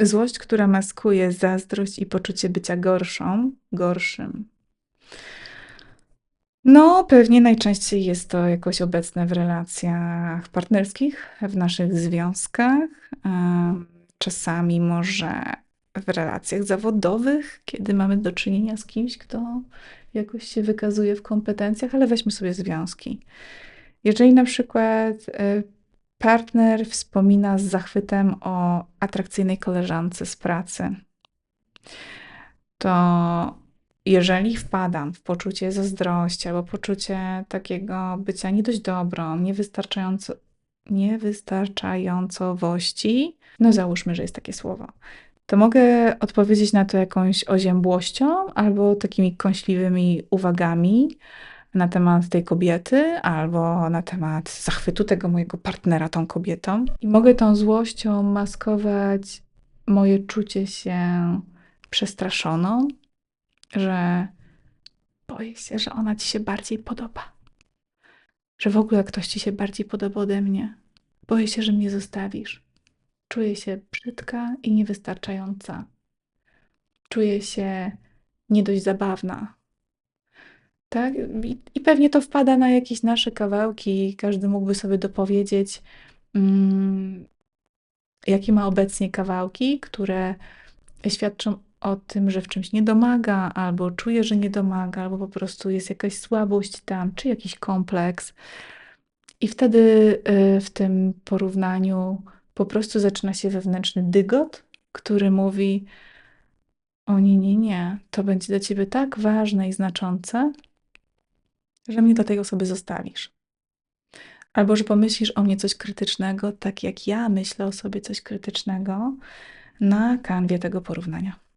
Złość, która maskuje zazdrość i poczucie bycia gorszą, gorszym. No, pewnie najczęściej jest to jakoś obecne w relacjach partnerskich, w naszych związkach. Czasami może w relacjach zawodowych, kiedy mamy do czynienia z kimś, kto jakoś się wykazuje w kompetencjach, ale weźmy sobie związki. Jeżeli na przykład y, partner wspomina z zachwytem o atrakcyjnej koleżance z pracy, to jeżeli wpadam w poczucie zazdrości albo poczucie takiego bycia nie dość dobrą, niewystarczająco, niewystarczającowości, no załóżmy, że jest takie słowo, to mogę odpowiedzieć na to jakąś oziębłością albo takimi kąśliwymi uwagami na temat tej kobiety albo na temat zachwytu tego mojego partnera tą kobietą. I mogę tą złością maskować moje czucie się przestraszoną, że boję się, że ona ci się bardziej podoba. Że w ogóle ktoś ci się bardziej podoba ode mnie. Boję się, że mnie zostawisz. Czuję się brzydka i niewystarczająca. Czuję się nie dość zabawna. Tak? I, I pewnie to wpada na jakieś nasze kawałki. Każdy mógłby sobie dopowiedzieć, mm, jakie ma obecnie kawałki, które świadczą o tym, że w czymś nie domaga, albo czuje, że nie domaga, albo po prostu jest jakaś słabość tam, czy jakiś kompleks. I wtedy y, w tym porównaniu po prostu zaczyna się wewnętrzny dygot, który mówi: O nie, nie, nie, to będzie dla ciebie tak ważne i znaczące, że mnie dla tej osoby zostawisz. Albo że pomyślisz o mnie coś krytycznego, tak jak ja myślę o sobie coś krytycznego na kanwie tego porównania.